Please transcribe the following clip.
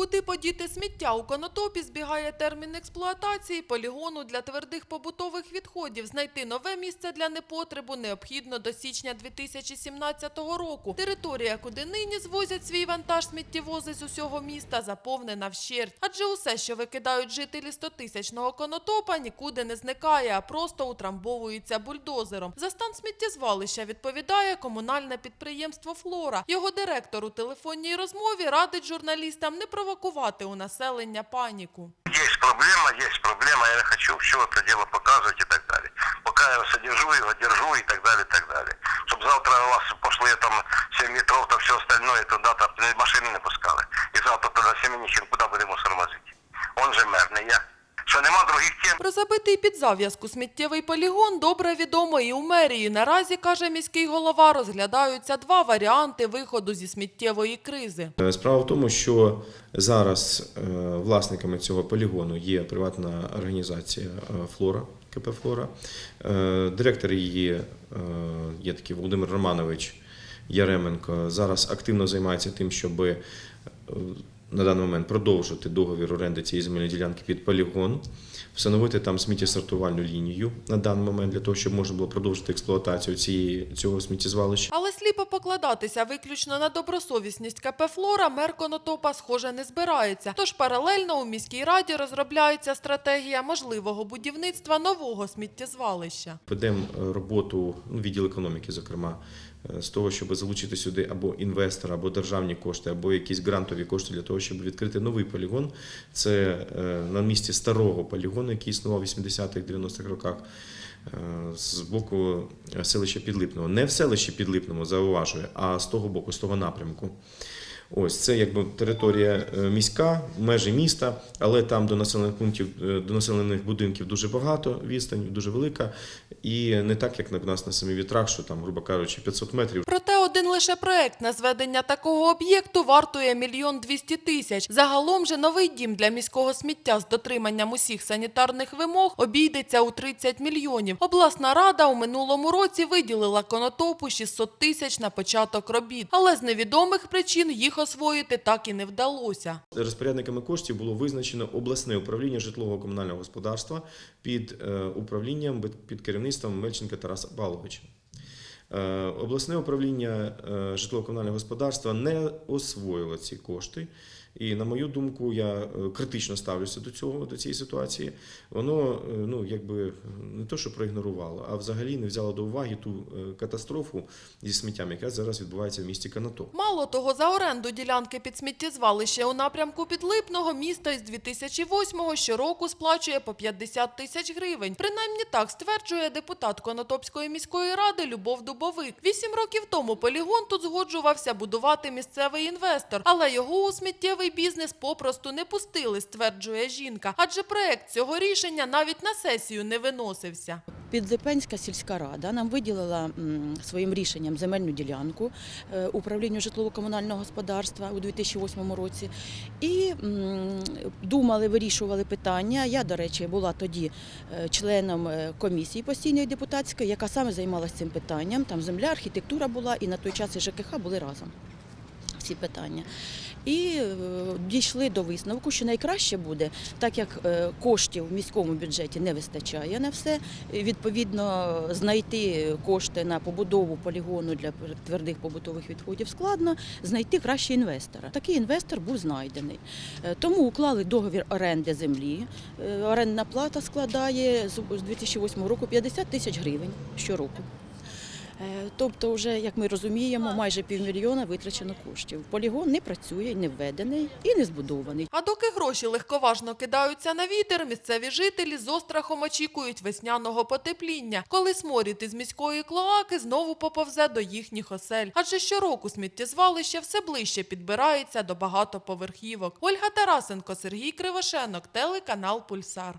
Куди подіти сміття у конотопі збігає термін експлуатації полігону для твердих побутових відходів. Знайти нове місце для непотребу необхідно до січня 2017 року. Територія, куди нині звозять свій вантаж сміттєвози з усього міста, заповнена вщерть. Адже усе, що викидають жителі 100-тисячного конотопа, нікуди не зникає, а просто утрамбовується бульдозером. За стан сміттєзвалища відповідає комунальне підприємство Флора. Його директор у телефонній розмові радить журналістам не провокувати у населення паніку. Есть проблема, есть проблема, я не хочу все это дело показывать и так далее. Пока я содержу его, держу и так далее, и так далее. Чтобы завтра у вас пошли там 7 метров, то все остальное туда-то машины не пускали. И завтра тогда Семенихин куда будем мусор возить? Он же мер, не я. Тем? Про забитий під зав'язку сміттєвий полігон добре відомо і у мерії. Наразі, каже міський голова, розглядаються два варіанти виходу зі сміттєвої кризи. Е, Справа в тому, що зараз е, власниками цього полігону є приватна організація е, Флора, КП Флора. Директор її е, є такий Володимир Романович Яременко. Зараз активно займається тим, щоб на даний момент продовжити договір оренди цієї земельної ділянки під полігон, встановити там сміттєсортувальну лінію на даний момент для того, щоб можна було продовжити експлуатацію цієї, цього сміттєзвалища. Але сліпо покладатися виключно на добросовісність КП «Флора» мер Конотопа, схоже, не збирається. Тож паралельно у міській раді розробляється стратегія можливого будівництва нового сміттєзвалища. Ведемо е, роботу ну, відділ економіки, зокрема, е, з того, щоб залучити сюди або інвестора, або державні кошти, або якісь грантові кошти для того, щоб відкрити новий полігон. Це е, на місці старого полігону, який існував в 80-х, 90-х роках. е, З боку селища Підлипного. Не в селищі Підлипному, зауважую, а з того боку, з того напрямку. Ось це якби територія е, міська, межі міста, але там до населених пунктів, е, до населених будинків дуже багато, відстань дуже велика, і не так, як на нас на самі вітрах, що там, грубо кажучи, 500 метрів. Проте один лише проект на зведення такого об'єкту вартує мільйон двісті тисяч. Загалом же новий дім для міського сміття з дотриманням усіх санітарних вимог обійдеться у 30 мільйонів. Обласна рада у минулому році виділила конотопу 600 тисяч на початок робіт, але з невідомих причин їх освоїти так і не вдалося. Розпорядниками коштів було визначено обласне управління житлового комунального господарства під е, управлінням під керівництвом Мельченка Тараса Павловича. Е, Обласне управління е, житлово-комунального господарства не освоїло ці кошти. І, на мою думку, я е, критично ставлюся до цього, до цієї ситуації. Воно е, ну, якби не то, що проігнорувало, а взагалі не взяло до уваги ту е, катастрофу зі сміттям, яка зараз відбувається в місті Канатоп. Мало того, за оренду ділянки під сміттєзвалище у напрямку Підлипного місто із 2008-го щороку сплачує по 50 тисяч гривень. Принаймні так стверджує депутат Конотопської міської ради Любов Дубовик. Вісім років тому полігон тут згоджувався будувати місцевий інвестор, але його у сміттєвий бізнес попросту не пустили, стверджує жінка. Адже проект цього рішення навіть на сесію не виносився. Підлипенська сільська рада нам виділила своїм рішенням земельну ділянку е, управлінню житлово-комунального господарства у 2008 році. І думали, вирішували питання. Я, до речі, була тоді е, членом е, комісії постійної депутатської, яка саме займалася цим питанням. Там земля, архітектура була, і на той час і ЖКХ були разом. Всі питання. І е, дійшли до висновку, що найкраще буде, так як е, коштів в міському бюджеті не вистачає на все, відповідно знайти кошти на побудову полігону для твердих побутових відходів складно, знайти краще інвестора. Такий інвестор був знайдений. Е, Тому уклали договір оренди землі. Орендна плата складає з 2008 року 50 тисяч гривень щороку. Е, Тобто, вже, як ми розуміємо, майже півмільйона витрачено коштів. Полігон не працює, не введений і не збудований. А доки гроші легковажно кидаються на вітер, місцеві жителі з острахом очікують весняного потепління, коли сморід із міської клоаки знову поповзе до їхніх осель. Адже щороку сміттєзвалище все ближче підбирається до багатоповерхівок. Ольга Тарасенко, Сергій Кривошенок, телеканал Пульсар.